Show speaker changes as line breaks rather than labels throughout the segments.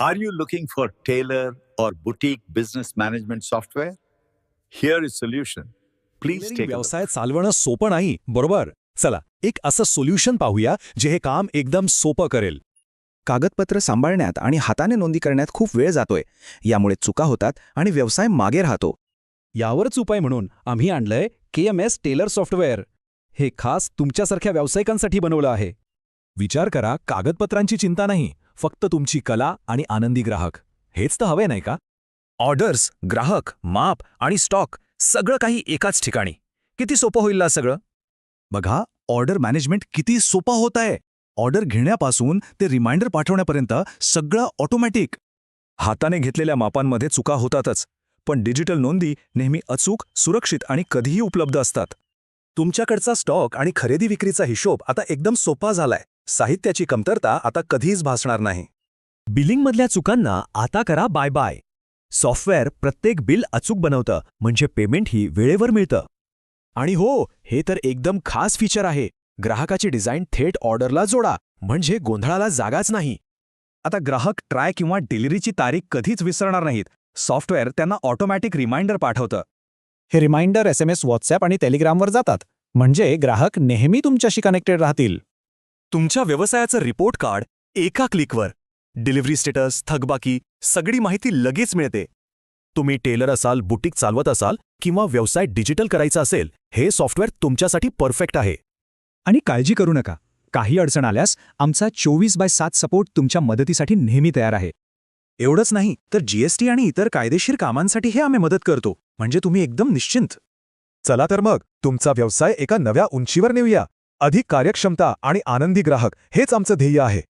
Are you looking for tailor or boutique business management software? Here is solution. Please take.
व्यवसाय चालवणं सोपं नाही बरोबर चला एक असं सोल्युशन पाहूया जे हे काम एकदम सोपं करेल
कागदपत्र सांभाळण्यात आणि हाताने नोंदी करण्यात खूप वेळ जातोय यामुळे चुका होतात आणि व्यवसाय मागे राहतो
यावरच उपाय म्हणून आम्ही आणलंय K M S tailor software हे खास तुमच्यासारख्या व्यावसायिकांसाठी बनवलं आहे विचार करा कागदपत्रांची चिंता नाही फक्त तुमची कला आणि आनंदी ग्राहक. हेच तर हवे नाही का?
ऑर्डर्स ग्राहक माप आणि स्टॉक सगळं काही एकाच ठिकाणी. किती सोपं होईल सगळं?
बघा ऑर्डर मॅनेजमेंट किती सोपं होत आहे. ऑर्डर घेण्यापासून ते रिमाइंडर पाठवण्यापर्यंत सगळं ऑटोमॅटिक. हाताने घेतलेल्या मापांमध्ये चुका होतातच पण डिजिटल नोंदी नेहमी अचूक सुरक्षित आणि कधीही उपलब्ध असतात. तुमच्याकडचा स्टॉक आणि खरेदी विक्रीचा हिशोब आता एकदम सोपा झालाय. साहित्याची कमतरता आता कधीच भासणार नाही.
बिलिंगमधल्या चुकांना आता करा बाय बाय. सॉफ्टवेअर प्रत्येक बिल अचूक बनवतं म्हणजे पेमेंटही वेळेवर मिळतं.
आणि हो हे तर एकदम खास फीचर आहे. ग्राहकाची डिझाईन थेट ऑर्डरला जोडा म्हणजे गोंधळाला जागाच नाही. आता ग्राहक ट्राय किंवा डिलिव्हरीची तारीख कधीच विसरणार नाहीत. सॉफ्टवेअर त्यांना ऑटोमॅटिक रिमाइंडर पाठवतं. हे reminder S M S WhatsApp आणि टेलिग्रामवर जातात. म्हणजे ग्राहक नेहमी तुमच्याशी कनेक्टेड राहतील.
तुमच्या व्यवसायाचं रिपोर्ट कार्ड एका क्लिकवर. डिलिव्हरी स्टेटस थकबाकी सगळी माहिती लगेच मिळते. तुम्ही टेलर असाल बुटीक चालवत असाल किंवा व्यवसाय डिजिटल करायचा असेल हे सॉफ्टवेअर तुमच्यासाठी परफेक्ट आहे.
आणि काळजी करू नका. काही अडचण आल्यास आमचा चोवीस बाय सात सपोर्ट तुमच्या मदतीसाठी नेहमी तयार आहे.
एवढंच नाही तर जीएसटी आणि इतर कायदेशीर कामांसाठी हे आम्ही मदत करतो. म्हणजे तुम्ही एकदम निश्चिंत.
चला तर मग तुमचा व्यवसाय एका नव्या उंचीवर नेऊया. अधिक कार्यक्षमता आणि आनंदी ग्राहक हेच आमचं ध्येय आहे.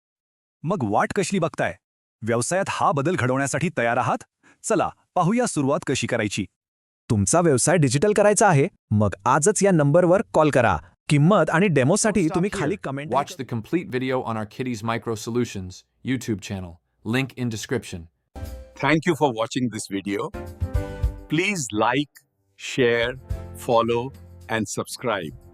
मग वाट कशी बघताय? व्यवसायात हा बदल घडवण्यासाठी तयार आहात? चला पाहूया सुरुवात कशी करायची.
तुमचा व्यवसाय डिजिटल करायचा आहे मग आजच या नंबरवर कॉल करा. किंमत आणि डेमोसाठी तुम्ही खाली comment
watch the complete video on R खिरीज micro solution YouTube channel link in description
thank you for watching this video please like share follow and subscribe